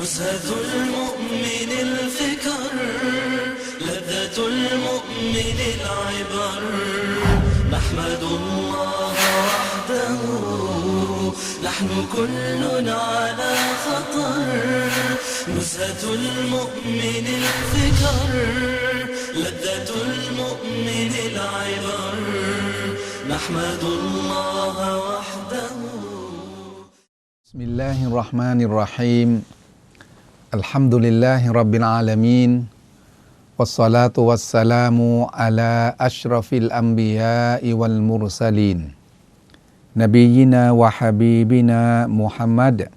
نزهة المؤمن الفكر لذة المؤمن العبر. نحمد الله وحده نحن كلنا على خطر. نزهة المؤمن الفكر لذة المؤمن العبر. نحمد الله وحده. بسم الله الرحمن الرحيم. الحمد لله رب العالمين والصلاة والسلام على أشرف الأنبياء والمرسلين. نبينا وحبيبنا محمد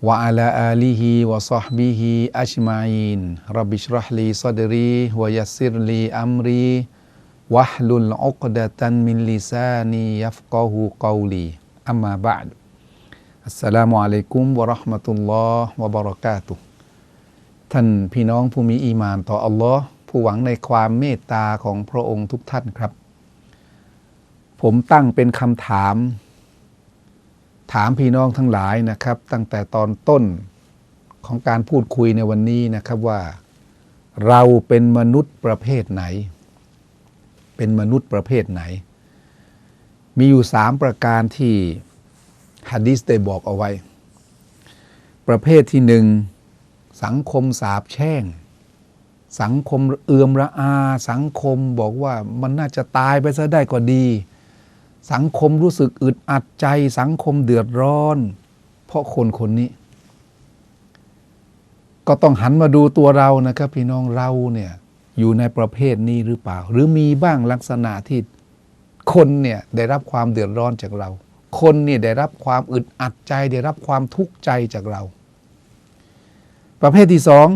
وعلى آله وصحبه أجمعين. رب اشرح لي صدري ويسر لي أمري واحلل عقدة من لساني يفقه قولي. أما بعد. อัสสลามุอะลัยกุมวะราะห์มะตุลลอฮ์วะบะเราะกาตุท่านพี่น้องผู้มีอีหมานต่ออัลลอฮ์ผู้หวังในความเมตตาของพระองค์ทุกท่านครับ ผมตั้งเป็นคำถาม ถามพี่น้องทั้งหลายนะครับ ตั้งแต่ตอนต้นของการพูดคุยในวันนี้นะครับว่า เราเป็นมนุษย์ประเภทไหน เป็นมนุษย์ประเภทไหน มีอยู่สามประการที่ ฮะดิษได้บอกเอาไว้ ประเภทที่หนึ่งสังคมสาบแช่ง สังคมเอือมระอา สังคมบอกว่ามันน่าจะตายไปซะได้ก็ดี สังคมรู้สึกอึดอัดใจ สังคมเดือดร้อน เพราะคนคนนี้ ก็ต้องหันมาดูตัวเรานะครับพี่น้องเราเนี่ยอยู่ในประเภทนี้หรือเปล่า หรือมีบ้างลักษณะที่คนเนี่ยได้รับความเดือดร้อนจากเรา คนเนี่ยได้รับความอึดอัดใจได้รับความทุกข์ใจจากเรา ประเภทที่สอง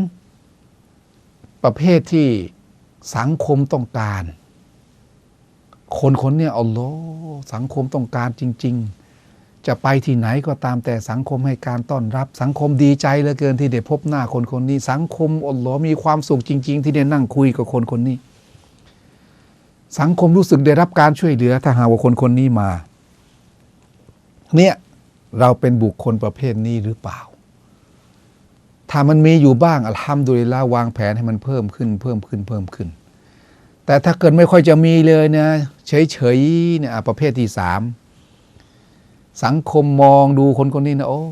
ประเภทที่สังคมต้องการ คนคนเนี่ยอัลลอฮ์สังคมต้องการจริง ๆ จะไปที่ไหนก็ตามแต่สังคมให้การต้อนรับ สังคมดีใจเหลือเกินที่ได้พบหน้าคนคนนี้ สังคมอัลลอฮ์มีความสุขจริง ๆ ที่ได้นั่งคุยกับคนคนนี้ สังคมรู้สึกได้รับการช่วยเหลือถ้าหากว่าคนคนนี้มา เนี่ยเราเป็นบุคคลประเภทนี้หรือเปล่า ถ้ามันมีอยู่บ้างอัลฮัมดุลิลละวางแผนให้มันเพิ่มขึ้น เพิ่มขึ้นเพิ่มขึ้น แต่ถ้าเกิดไม่ค่อยจะมีเลยนะเฉยๆเนี่ยประเภทที่สามสังคมมองดูคนคนนี้นะโอ้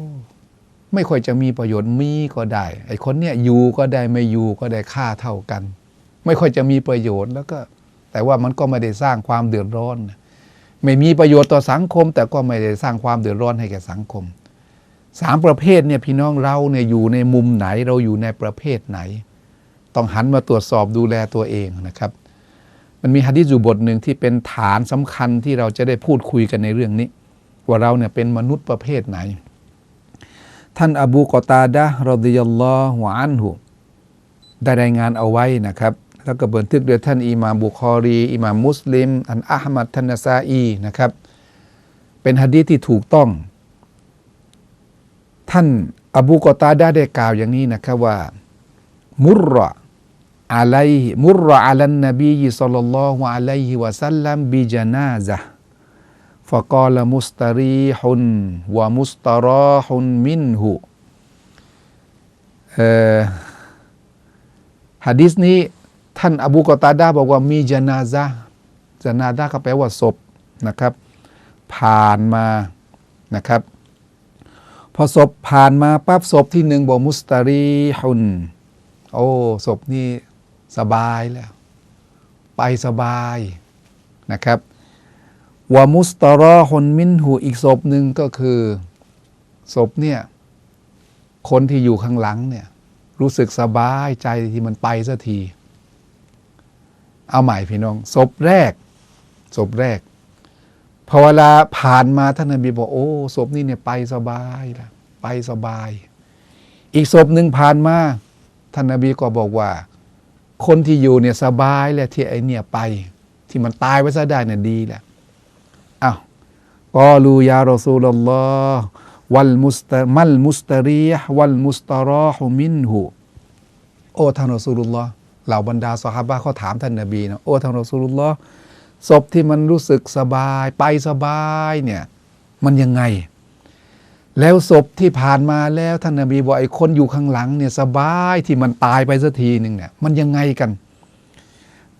ไม่ค่อยจะมีประโยชน์มีก็ได้ ไอ้คนเนี่ยอยู่ก็ได้ไม่อยู่ก็ได้ค่าเท่ากัน ไม่ค่อยจะมีประโยชน์แล้วก็ แต่ว่ามันก็ไม่ได้สร้างความเดือดร้อนนะ ไม่มีประโยชน์ต่อสังคม แต่ก็ไม่ได้สร้างความเดือดร้อนให้แก่สังคมสามประเภทเนี่ยพี่น้องเราเนี่ยอยู่ในมุมไหนเราอยู่ในประเภทไหน ต้องหันมาตรวจสอบดูแลตัวเองนะครับ มันมีฮะดิษอยู่บทหนึ่งที่เป็นฐานสำคัญที่เราจะได้พูดคุยกันในเรื่องนี้ ว่าเราเนี่ยเป็นมนุษย์ประเภทไหน ท่านอบูกอตาดะรดิยัลลอฮุอันฮุได้รายงานเอาไว้นะครับ แล้วก็บันทึกโดยท่านอิมามบุคอรีอิมามมุสลิม อันอาหมัดทันซาอีนะครับ เป็นฮะดีที่ถูกต้อง ท่านอบูกอตาดาได้กล่าวอย่างนี้นะครับว่า มุรระอะไลมุรระอะลันนบีสัลลัลลอฮุอะลัยฮิวะสัลลัมบิจนาซะฟะกาลมุสตารีฮุนวะมุสตาราฮุนมินหุฮะดิษนี้ ท่านอบูกอตาดาบอกว่ามีจนาซะจนาซะก็แปลว่าศพนะครับ ผ่านมานะครับ พอศพผ่านมาปั๊บศพที่หนึ่งบอกมุสตารีฮุนโอ้ศพนี่สบายแล้ว ไปสบายนะครับวามุสตารอฮุนมินหูอีกศพหนึ่งก็คือศพเนี่ยคนที่อยู่ข้างหลังเนี่ยรู้สึกสบายใจที่มันไปสักที เอาใหม่พี่น้องศพแรกศพแรกพอเวลาผ่านมาท่านนบีบอกโอ้ศพนี่เนี่ยไปสบายล้วไปสบาย อีกศพหนึ่งผ่านมาท่านนบีก็บอกว่า คนที่อยู่เนี่ยสบายแล้วที่ไอเนี่ยไป ที่มันตายไปซะได้เนี่ยดีแหละอ้าวกอลูยารอซูลลอฮ์วัลมุสตมัลมุสตรีฮ์วัลมุสตารอฮุมินหูโอ้ท่านรอซูลุลลอฮ์ เหล่าบรรดาสหาบะเขาถามท่านนบีนะโอ้ท่านรอซูลุลลอฮ์ศพที่มันรู้สึกสบายไปสบายเนี่ยมันยังไง แล้วศพที่ผ่านมาแล้วท่านนบีบอกไอ้คนอยู่ข้างหลังเนี่ยสบายที่มันตายไปสักทีหนึ่งเนี่ยมันยังไงกัน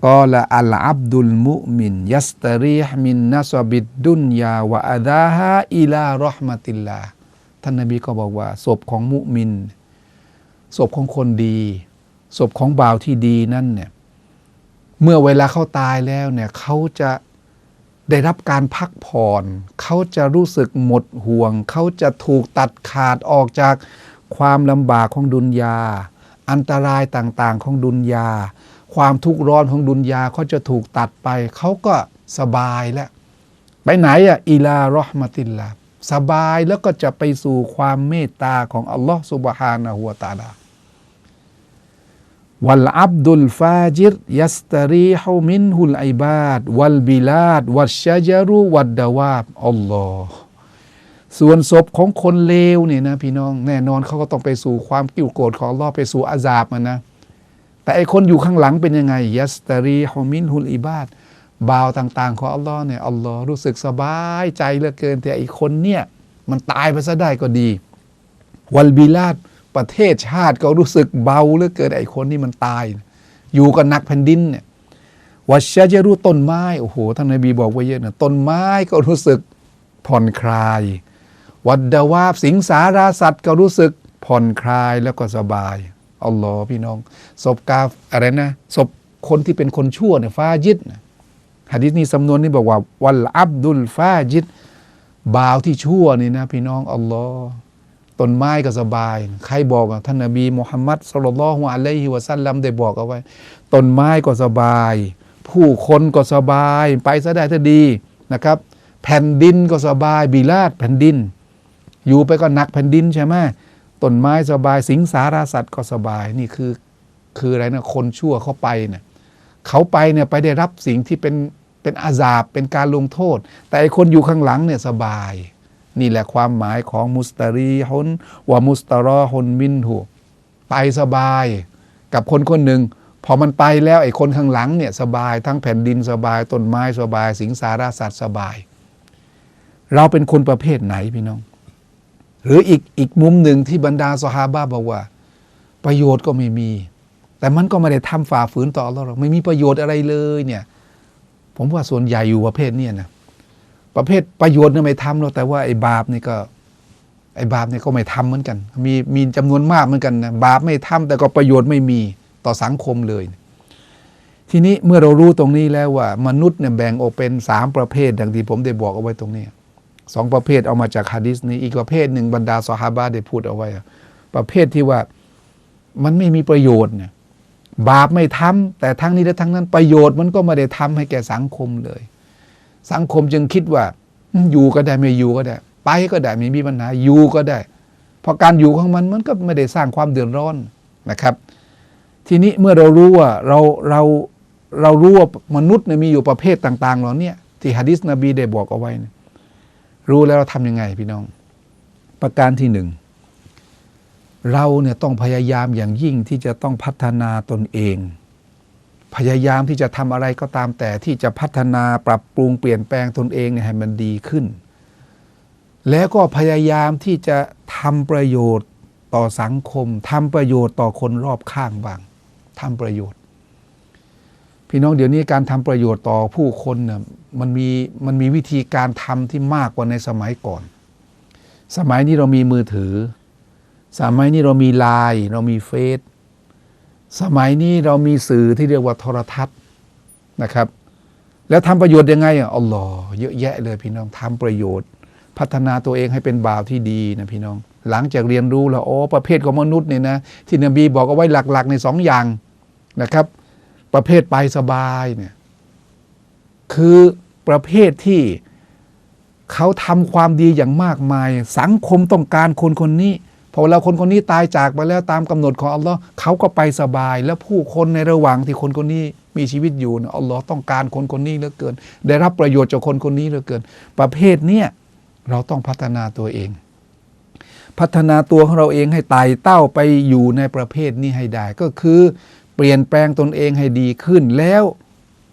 ก็ละอัลอับดุลมุมินยัสตรีฮ์มินนัสบิดดุนยาวะอาดาฮะอิลารอห์มะติลลาท่านนบีก็บอกว่าศพของมุมินศพของคนดี ศพของบ่าวที่ดีนั่นเนี่ยเมื่อเวลาเขาตายแล้วเนี่ยเขาจะได้รับการพักผ่อน เขาจะรู้สึกหมดห่วง เขาจะถูกตัดขาดออกจากความลำบากของดุนยา อันตรายต่างๆของดุนยา ความทุกข์ร้อนของดุนยาเขาจะถูกตัดไป เขาก็สบายแล้ว ไปไหนอะอิลารอห์มติลลาสบายแล้วก็จะไปสู่ความเมตตาของอัลลอฮ์สุบฮานะฮูวตาลา วัลอับดุลฟาจิรยัสตรีฮุมินฮุลไอบาดวัลบิลาดวัชชจารุวัดดาวาบอัลลอฮ์ส่วนศพของคนเลวเนี่ยนะพี่น้องแน่นอนเขาก็ต้องไปสู่ความกิ้วโกรธของอัลลอฮ์ไปสู่อาซาบมันนะ แต่ไอคนอยู่ข้างหลังเป็นยังไง ยัสตรีฮุมินฮุลอิบาดบาวต่างๆ ของอัลลอฮ์เนี่ยอัลลอฮ์รู้สึกสบายใจเหลือเกิน แต่ไอคนเนี่ยมันตายไปซะได้ก็ดี วัลบิลาด ประเทศชาติก็รู้สึกเบาเหลือเกินไอ้คนที่มันตาย อยู่กับนักแผ่นดินเนี่ยวัชชะจะรู้ต้นไม้โอ้โหท่านนบีบอกไว้เยอะนะต้นไม้ก็รู้สึกผ่อนคลาย วัดดาวาบสิงสาราสัตว์ก็รู้สึกผ่อนคลายแล้วก็สบายอัลลอฮ์พี่น้องศพกาอะไรนะศพคนที่เป็นคนชั่วเนี่ยฟาจิดนะหะดีษนี้สำนวนนี้บอกว่า วัลอับดุลฟาจิดบ่าวที่ชั่วนี่นะ พี่น้องอัลลอฮ์ ต้นไม้ก็สบาย ใครบอกท่านนบีมุฮัมมัดสุลลัลลอฮุอะลัยฮิวะซัลลัมได้บอกเอาไว้ต้นไม้ก็สบาย ผู้คนก็สบาย ไปซะได้ถ้าดีนะครับ แผ่นดินก็สบายบิลาดแผ่นดิน อยู่ไปก็หนักแผ่นดินใช่ไหมต้นไม้สบาย สิงสาราสัตว์ก็สบายนี่คือคืออะไรนะคนชั่วเขาไปเนี่ยเขาไปเนี่ยไปได้รับสิ่งที่เป็นเป็นอาซาบเป็นการลงโทษ แต่ไอคนอยู่ข้างหลังเนี่ยสบาย นี่แหละความหมายของมุสตารีฮุนวามุสตารอฮุนมินหูไปสบายกับคนคนหนึ่ง พอมันไปแล้วไอ้คนข้างหลังเนี่ยสบายทั้งแผ่นดินสบาย ต้นไม้สบาย สิงสาราสัตว์สบาย เราเป็นคนประเภทไหนพี่น้อง หรืออีกอีกมุมหนึ่งที่บรรดาสฮาบะบอกว่า ประโยชน์ก็ไม่มี แต่มันก็ไม่ได้ทำฝ่าฝืนต่อเราหรอกไม่มีประโยชน์อะไรเลยเนี่ย ผมว่าส่วนใหญ่อยู่ประเภทเนี้นะ ประเภทประโยชน์เนี่ยไม่ทำหรอกแต่ว่าไอ้บาปนี่ก็ ไอ้บาปเนี่ยก็ไม่ทำเหมือนกัน มีมีจำนวนมากเหมือนกันนะบาปไม่ทำแต่ก็ประโยชน์ไม่มีต่อสังคมเลย ทีนี้เมื่อเรารู้ตรงนี้แล้วว่า มนุษย์เนี่ยแบ่งออกเป็นสามประเภท ดังที่ผมได้บอกเอาไว้ตรงนี้สองประเภทเอามาจากฮะดิษนี้อีกประเภทหนึ่งบรรดาสหาบะได้พูดเอาไว้ ประเภทที่ว่ามันไม่มีประโยชน์เนี่ยบาปไม่ทำแต่ทั้งนี้และทั้งนั้นประโยชน์มันก็ไม่ได้ทำให้แก่สังคมเลย สังคมจึงคิดว่า อยู่ก็ได้ไม่อยู่ก็ได้ ไปก็ได้ไม่มีปัญหาอยู่ก็ได้ เพราะการอยู่ของมันมันก็ไม่ได้สร้างความเดือดร้อนนะครับ ทีนี้เมื่อเรารู้ว่าเราเราเรารู้ว่ามนุษย์เนี่ยมีอยู่ประเภทต่าง ๆ เหล่าเนี้ยที่ฮะดิษนบีได้บอกเอาไว้รู้แล้วเราทำยังไงพี่น้อง ประการที่หนึ่งเราเนี่ยต้องพยายามอย่างยิ่งที่จะต้องพัฒนาตนเอง พยายามที่จะทำอะไรก็ตามแต่ที่จะพัฒนาปรับปรุงเปลี่ยนแปลงตนเองเนี่ยให้มันดีขึ้น แล้วก็พยายามที่จะทำประโยชน์ต่อสังคมทำประโยชน์ต่อคนรอบข้างบ้างทำประโยชน์ พี่น้องเดี๋ยวนี้การทำประโยชน์ต่อผู้คนเนี่ยมันมีมันมีวิธีการทำที่มากกว่าในสมัยก่อน สมัยนี้เรามีมือถือ สมัยนี้เรามีไลน์เรามีเฟซ สมัยนี้เรามีสื่อที่เรียกว่าโทรทัศน์นะครับ แล้วทำประโยชน์ยังไงอะอัลลอฮ์เยอะแยะเลยพี่น้องทำประโยชน์ พัฒนาตัวเองให้เป็นบ่าวที่ดีนะพี่น้อง หลังจากเรียนรู้แล้วโอ้ประเภทของมนุษย์เนี่ยนะที่นบีบอกเอาไว้หลักๆในสองอย่างนะครับ ประเภทไปสบายเนี่ยคือประเภทที่เขาทำความดีอย่างมากมาย สังคมต้องการคนคนนี้ พอเวลาคนคนนี้ตายจากไปแล้วตามกำหนดของอัลลอฮ์เขาก็ไปสบาย แล้วผู้คนในระหว่างที่คนคนนี้มีชีวิตอยู่นะอัลลอฮ์ต้องการคนคนนี้เหลือเกิน ได้รับประโยชน์จากคนคนนี้เหลือเกิน ประเภทเนี้ยเราต้องพัฒนาตัวเอง พัฒนาตัวของเราเองให้ไต่เต้าไปอยู่ในประเภทนี้ให้ได้ ก็คือเปลี่ยนแปลงตนเองให้ดีขึ้นแล้ว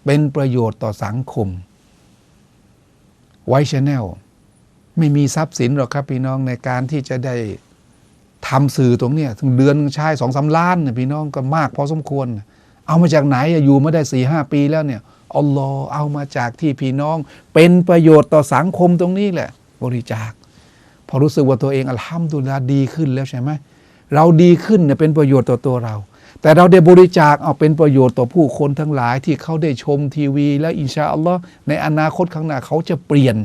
เป็นประโยชน์ต่อสังคมไวชแนลไม่มีทรัพย์สินหรอกครับพี่น้องในการที่จะได้ ทำสื่อตรงเนี้ยถึงเดือนใช้สองสาล้านเนี่ยพี่น้องก็มากพอสมควร เอามาจากไหนอยู่มาได้สี่ห้าปีแล้วเนี่ยอัลลอฮ์เอามาจากที่พี่น้อง เป็นประโยชน์ต่อสังคมตรงนี้แหละ บริจาค พอรู้สึกว่าตัวเองอัลฮัมดุลิลาดีขึ้นแล้วใช่ไหมเราดีขึ้นเนี่ยเป็นประโยชน์ต่อตัวเรา แต่เราได้บริจาคเอาเป็นประโยชน์ต่อผู้คนทั้งหลายที่เขาได้ชมทีวี และอินชาอัลลอฮ์ในอนาคตข้างหน้าเขาจะเปลี่ยน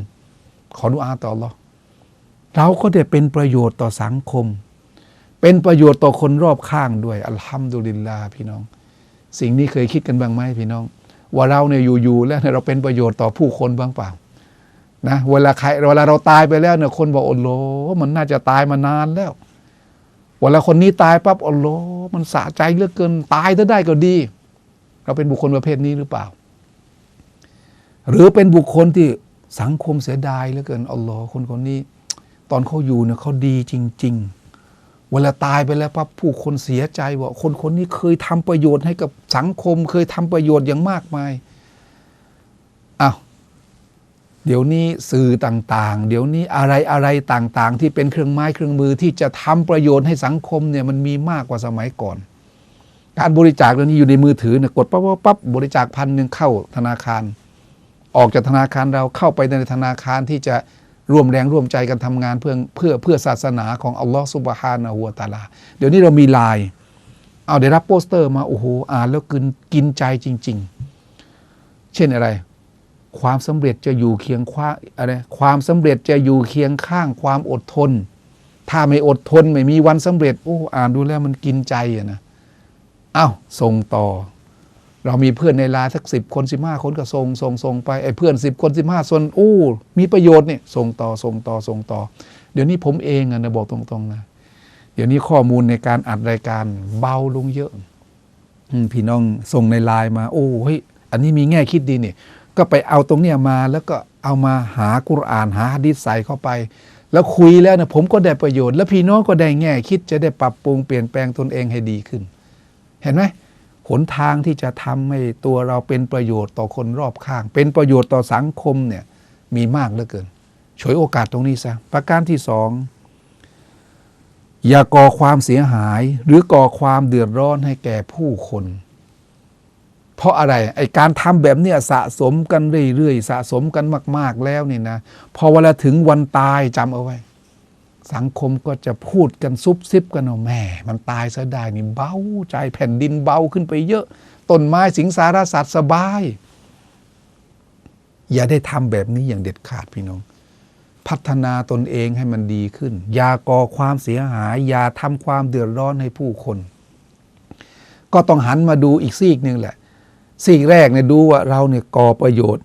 ขอดุอาต่ออัลลอฮ์เราก็ได้เป็นประโยชน์ต่อสังคม เป็นประโยชน์ต่อคนรอบข้างด้วย อัลฮัมดุลิลลาห์พี่น้อง สิ่งนี้เคยคิดกันบ้างไหมพี่น้อง ว่าเราเนี่ยอยู่ๆแล้วเนี่ยเราเป็นประโยชน์ต่อผู้คนบ้างเปล่านะเวลาใครเวลาเราตายไปแล้วเนี่ยคนบอกโอ้โหมันน่าจะตายมานานแล้วเวลาคนนี้ตายปั๊บโอ้โหมันสะใจเหลือเกินตายถ้าได้ก็ดี เราเป็นบุคคลประเภทนี้หรือเปล่า หรือเป็นบุคคลที่สังคมเสียดายเหลือเกินอัลลอฮ์คนคนนี้ ตอนเขาอยู่เนี่ยเขาดีจริง ๆ เวลาตายไปแล้วปั๊บผู้คนเสียใจว่าคนคนนี้เคยทำประโยชน์ให้กับสังคม เคยทำประโยชน์อย่างมากมายอ้าวเดี๋ยวนี้สื่อต่างๆ เดี๋ยวนี้อะไรอะไรต่างๆ ที่เป็นเครื่องไม้เครื่องมือที่จะทำประโยชน์ให้สังคมเนี่ยมันมีมากกว่าสมัยก่อน การบริจาคเรื่องนี้อยู่ในมือถือเนี่ยกดปั๊บปั๊บปั๊บบริจาคพันหนึ่งเข้าธนาคาร ออกจากธนาคารเราเข้าไปในธนาคารที่จะ ร่วมแรงร่วมใจกันทำงานเพื่อเพื่อเพื่อศาสนาของอัลลอฮฺสุบฮานะฮูวตาลา เดี๋ยวนี้เรามีไลน์เอาได้รับโปสเตอร์มาโอ้โหอ่านแล้วกินกินใจจริง ๆ เช่นอะไร ความสำเร็จจะอยู่เคียงข้างอะไรความสำเร็จจะอยู่เคียงข้างความอดทน ถ้าไม่อดทนไม่มีวันสำเร็จโอ้อ่านดูแล้วมันกินใจอะนะเอ้าส่งต่อ เรามีเพื่อนในไลาสักสิบคนสิบห้าคนก็ส่งส่งส่งไปไอ้เพื่อนสิบคนสิบห้าส่วนโอ้มีประโยชน์เนี่ยส่งต่อส่งต่อส่งต่อ เดี๋ยวนี้ผมเองอะนะบอกตรงๆนะเดี๋ยวนี้ข้อมูลในการอัดรายการเบาลงเยอะพี่น้องส่งในไลน์มาโอ้เฮ้ยอันนี้มีแง่คิดดีเนี่ยก็ไปเอาตรงเนี้ยมาแล้วก็เอามาหากุรอานหาฮะดิษใส่เข้าไป แล้วคุยแล้วนะผมก็ได้ประโยชน์ แล้วพี่น้องก็ได้แง่คิดจะได้ปรับปรุงเปลี่ยนแปลงตนเองให้ดีขึ้น เห็นไหม หนทางที่จะทำให้ตัวเราเป็นประโยชน์ต่อคนรอบข้าง เป็นประโยชน์ต่อสังคมเนี่ยมีมากเหลือเกินฉวยโอกาสตรงนี้ซะประการที่สองอย่าก่อความเสียหายหรือก่อความเดือดร้อนให้แก่ผู้คน เพราะอะไรไอการทำแบบเนี้ยสะสมกันเรื่อยๆสะสมกันมาก ๆแล้วนี่นะพอเวลาถึงวันตายจำเอาไว้ สังคมก็จะพูดกันซุบซิบกันเอาแม่มันตายซะได้นี่เบาใจแผ่นดินเบาขึ้นไปเยอะต้นไม้สิงสารสัตว์สบาย อย่าได้ทำแบบนี้อย่างเด็ดขาดพี่น้อง พัฒนาตนเองให้มันดีขึ้น อย่าก่อความเสียหาย อย่าทำความเดือดร้อนให้ผู้คน ก็ต้องหันมาดูอีกซีกหนึ่งแหละสิ่งแรกเนี่ยดูว่าเราเนี่ยก่อประโยชน์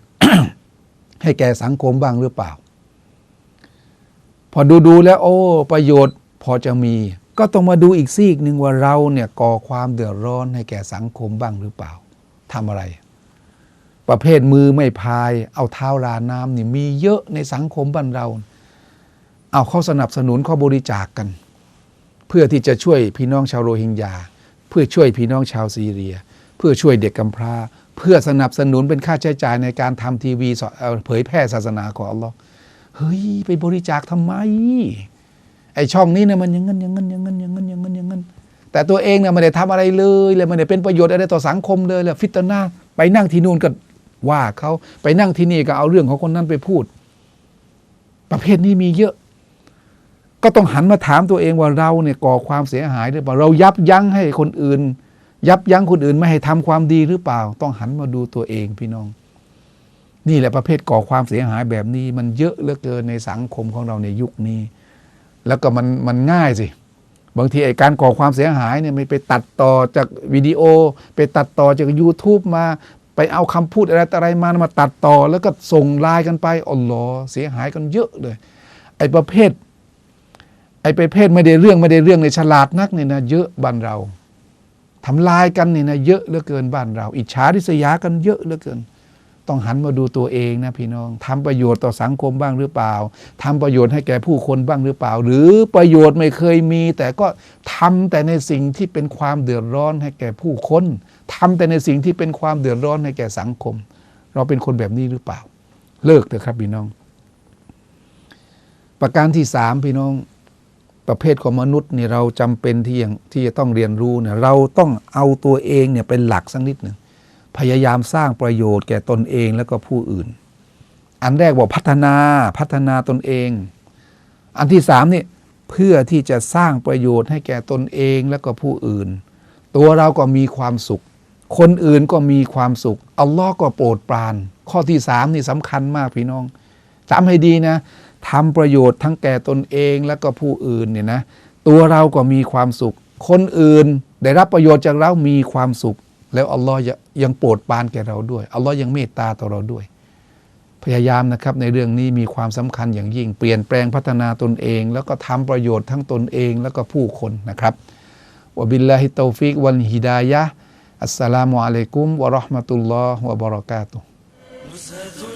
ให้แก่สังคมบ้างหรือเปล่า พอดูดูๆแล้วโอ้ ประโยชน์พอจะมี ก็ต้องมาดูอีกซีกหนึ่งว่าเราเนี่ยก่อความเดือดร้อนให้แก่สังคมบ้างหรือเปล่าทำอะไร ประเภทมือไม่พาย เอาเท้าราน้ำนี่มีเยอะในสังคมบ้านเรา เอาเข้าสนับสนุนข้าบริจาคกกัน เพื่อที่จะช่วยพี่น้องชาวโรฮิงญาเพื่อช่วยพี่น้องชาวซีเรีย เพื่อช่วยเด็กกำพร้า เพื่อสนับสนุนเป็นค่าใช้จ่ายในการทำทีวีเอ่อเผยแพร่ศาสนาของอัลลอฮ์ เฮ้ยไปบริจาคทำไม ไอช่องนี้เนี่ยมันอยังงั้นอยังงั้นอยังงั้นอยังงั้นอยังงั้นอยังงั้นแต่ตัวเองเนี่ยไม่ได้ทำอะไรเลยเลยไม่ได้เป็นประโยชน์อะไรต่อสังคมเลยเลยฟิตนาไปนั่งที่นู่นก็ว่าเขาไปนั่งที่นี่ก็เอาเรื่องของคนนั้นไปพูด ประเภทนี้มีเยอะ ก็ต้องหันมาถามตัวเองว่าเราเนี่ยก่อความเสียหายหรือเปล่าเรายับยั้งให้คนอื่น ยับยั้งคนอื่นไม่ให้ทำความดีหรือเปล่า ต้องหันมาดูตัวเองพี่น้อง นี่แหละประเภทก่อความเสียหายแบบนี้ มันเยอะเหลือเกินในสังคมของเราในยุคนี้ แล้วก็มันมันง่ายสิบางทีไอ้การก่อความเสียหายเนี่ยไม่ไปตัดต่อจากวิดีโอ ไปตัดต่อจาก YouTube มาไปเอาคำพูดอะไรอะไรมามาตัดต่อ แล้วก็ส่งไลน์กันไปอ๋อเหรอเสียหายกันเยอะเลย ไอ้ประเภท ไอ้ประเภทไม่ได้เรื่องไม่ได้เรื่องในฉลาดนักเนี่ยนะเยอะบ้านเราทำลายกันเนี่ยนะเยอะเหลือเกินบ้านเรา อิจฉาริษยากันเยอะเหลือเกิน ต้องหันมาดูตัวเองนะพี่น้องทำประโยชน์ต่อสังคมบ้างหรือเปล่าทำประโยชน์ให้แก่ผู้คนบ้างหรือเปล่า หรือประโยชน์ไม่เคยมี แต่ก็ทำแต่ในสิ่งที่เป็นความเดือดร้อนให้แก่ผู้คนทำแต่ในสิ่งที่เป็นความเดือดร้อนให้แก่สังคม เราเป็นคนแบบนี้หรือเปล่า เลิกเถอะครับพี่น้อง ประการที่สามพี่น้องประเภทของมนุษย์เนี่ยเราจำเป็นที่ยังที่จะต้องเรียนรู้เนี่ยเราต้องเอาตัวเองเนี่ยเป็นหลักสักนิดหนึ่ง พยายามสร้างประโยชน์แก่ตนเองแล้วก็ผู้อื่น อันแรกบอกพัฒนาพัฒนาตนเอง อันที่สามนี่เพื่อที่จะสร้างประโยชน์ให้แก่ตนเองแล้วก็ผู้อื่น ตัวเราก็มีความสุข คนอื่นก็มีความสุขอัลลอฮ์ก็โปรดปราน ข้อที่สามนี่สำคัญมากพี่น้องจำให้ดีนะทำประโยชน์ทั้งแก่ตนเองแล้วก็ผู้อื่นเนี่ยนะตัวเราก็มีความสุข คนอื่นได้รับประโยชน์จากเรามีความสุข แล้วอัลลอฮ์ยังโปรดปรานแก่เราด้วย อัลลอฮ์ยังเมตตาต่อเราด้วย พยายามนะครับในเรื่องนี้มีความสำคัญอย่างยิ่ง เปลี่ยนแปลงพัฒนาตนเอง แล้วก็ทำประโยชน์ทั้งตนเองแล้วก็ผู้คนนะครับวบิลลาฮิตอฟิกวันฮิดายะอัสสลามุอะลัยกุมวะราะห์มะตุลลอฮ์วะบะเราะกาตุฮ์